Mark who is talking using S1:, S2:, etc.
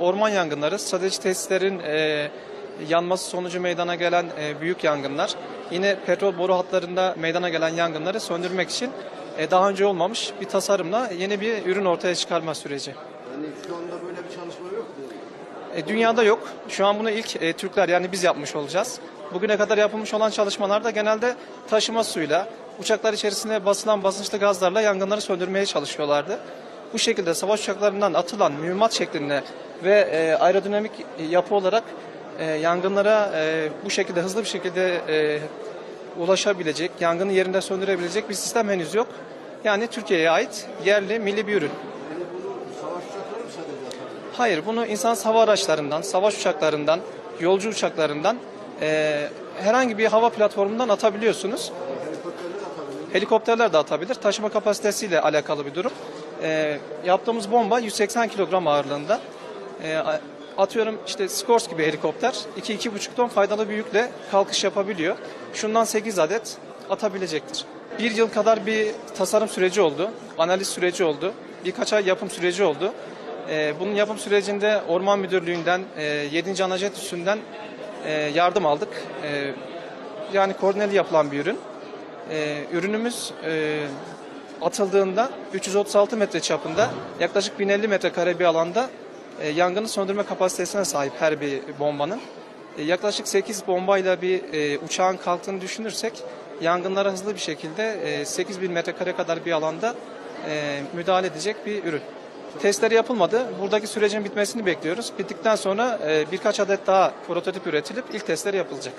S1: orman yangınları, strateji tesislerin e, yanması sonucu meydana gelen e, büyük yangınlar, yine petrol boru hatlarında meydana gelen yangınları söndürmek için e, daha önce olmamış bir tasarımla yeni bir ürün ortaya çıkarma süreci.
S2: Yani şu anda böyle bir çalışma yok mu?
S1: E, dünyada yok. Şu an bunu ilk e, Türkler yani biz yapmış olacağız. Bugüne kadar yapılmış olan çalışmalarda genelde taşıma suyla, uçaklar içerisinde basılan basınçlı gazlarla yangınları söndürmeye çalışıyorlardı. Bu şekilde savaş uçaklarından atılan mühimmat şeklinde ve e, aerodinamik yapı olarak e, yangınlara e, bu şekilde hızlı bir şekilde e, ulaşabilecek, yangını yerinde söndürebilecek bir sistem henüz yok. Yani Türkiye'ye ait yerli milli bir ürün. Hayır, bunu insan hava araçlarından, savaş uçaklarından, yolcu uçaklarından e, herhangi bir hava platformundan atabiliyorsunuz.
S2: Helikopterler
S1: de atabilir. Taşıma kapasitesiyle alakalı bir durum. E, yaptığımız bomba 180 kilogram ağırlığında. E, atıyorum işte Skors gibi helikopter 2-2,5 ton faydalı bir yükle kalkış yapabiliyor. Şundan 8 adet atabilecektir. Bir yıl kadar bir tasarım süreci oldu, analiz süreci oldu, birkaç ay yapım süreci oldu. E, bunun yapım sürecinde Orman Müdürlüğü'nden, e, 7. Anajet Üssü'nden e, yardım aldık. E, yani koordineli yapılan bir ürün. Ee, ürünümüz e, atıldığında 336 metre çapında yaklaşık 1050 metrekare bir alanda e, yangını söndürme kapasitesine sahip her bir bombanın. E, yaklaşık 8 bombayla bir e, uçağın kalktığını düşünürsek yangınlara hızlı bir şekilde e, 8000 metrekare kadar bir alanda e, müdahale edecek bir ürün. Testleri yapılmadı. Buradaki sürecin bitmesini bekliyoruz. Bittikten sonra e, birkaç adet daha prototip üretilip ilk testleri yapılacak.